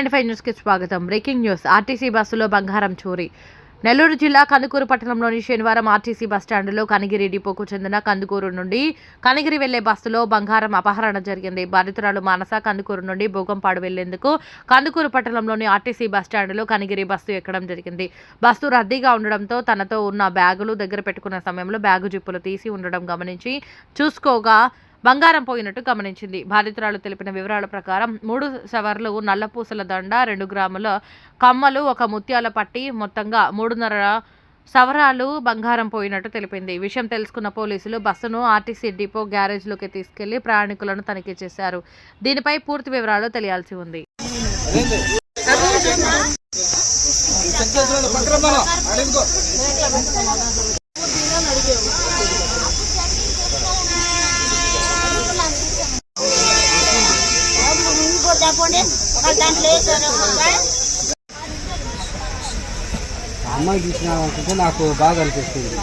Ninety five న్యూస్కి స్వాగతం. Breaking news. RTC బస్సులో బంగారం చోరీ. నెల్లూరు జిల్లా కందుకూరు పట్టణంలోని శనివారం ఆర్టీసీ బస్టాండ్లో కనిగిరి డిపోకు చెందిన కందుకూరు నుండి కనిగిరి వెళ్ళే బస్సులో బంగారం అపహరణ జరిగింది. బాధితురాలు మానస కందుకూరు నుండి భోగంపాడు వెళ్ళేందుకు కందుకూరు పట్టణంలోని ఆర్టీసీ బస్టాండ్లో కనిగిరి బస్సు ఎక్కడం జరిగింది. బస్సు రద్దీగా ఉండడంతో తనతో ఉన్న బ్యాగులు దగ్గర పెట్టుకున్న సమయంలో బ్యాగు జిప్పులు తీసి ఉండడం గమనించి చూసుకోగా బంగారం పోయినట్టు గమనించింది. బాధితురాలు తెలిపిన వివరాల ప్రకారం మూడు సవర్లు నల్లపూసల దండ రెండు గ్రాముల కమ్మలు ఒక ముత్యాల పట్టి మొత్తంగా మూడున్నర సవరాలు బంగారం పోయినట్టు తెలిపింది. విషయం తెలుసుకున్న పోలీసులు బస్సును ఆర్టీసీ డిపో గ్యారేజ్లోకి తీసుకెళ్ళి ప్రయాణికులను తనిఖీ చేశారు. దీనిపై పూర్తి వివరాలు తెలియాల్సి ఉంది. చెప్పండి ఒక దాంట్లో వేసారు. అమ్మాయి చూసిన అనుకుంటే నాకు బాగా అనిపిస్తుంది.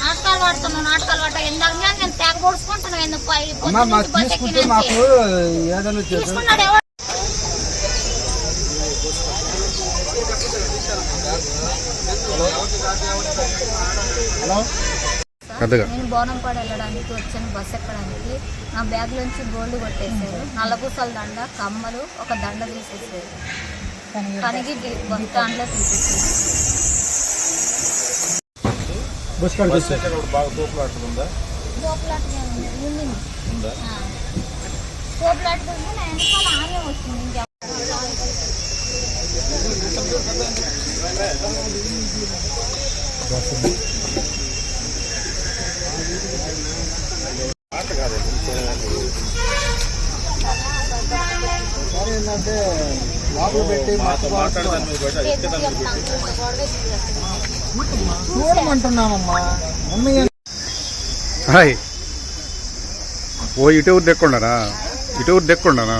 నాటకాలు పడుతున్నావు నాటకాలు పట్ట నేను తెగ పొడుచుకుంటున్నావు ఎందుకు తీసుకుంటే. మాకు ఏదైనా తీసుకున్నాడు ఎవరు? బోనంపాడు వెళ్ళడానికి వచ్చాను బస్ ఎక్కడానికి. నా బ్యాగ్ నుంచి గోల్డ్ కొట్టేశారు. నల్లపూసల దండ కమ్మలు ఒక దండ తీసేసారు కనిగి బస్ స్టాండ్లో తీసేసారు బస్ కాడికి వచ్చి తోపులాటనే ఉంది ఉండింది ఆ. తోపులాట ఉంది నా వెనకాల ఆమె వచ్చింది ఇంకా ఒకసారి ఏంటంటే లోపల పెట్టి చూడమంటున్నామమ్మా. హాయ్. ఓ ఇటు ఊరు దెక్కుండానా? ఇటు ఊరు దెక్కుండానా?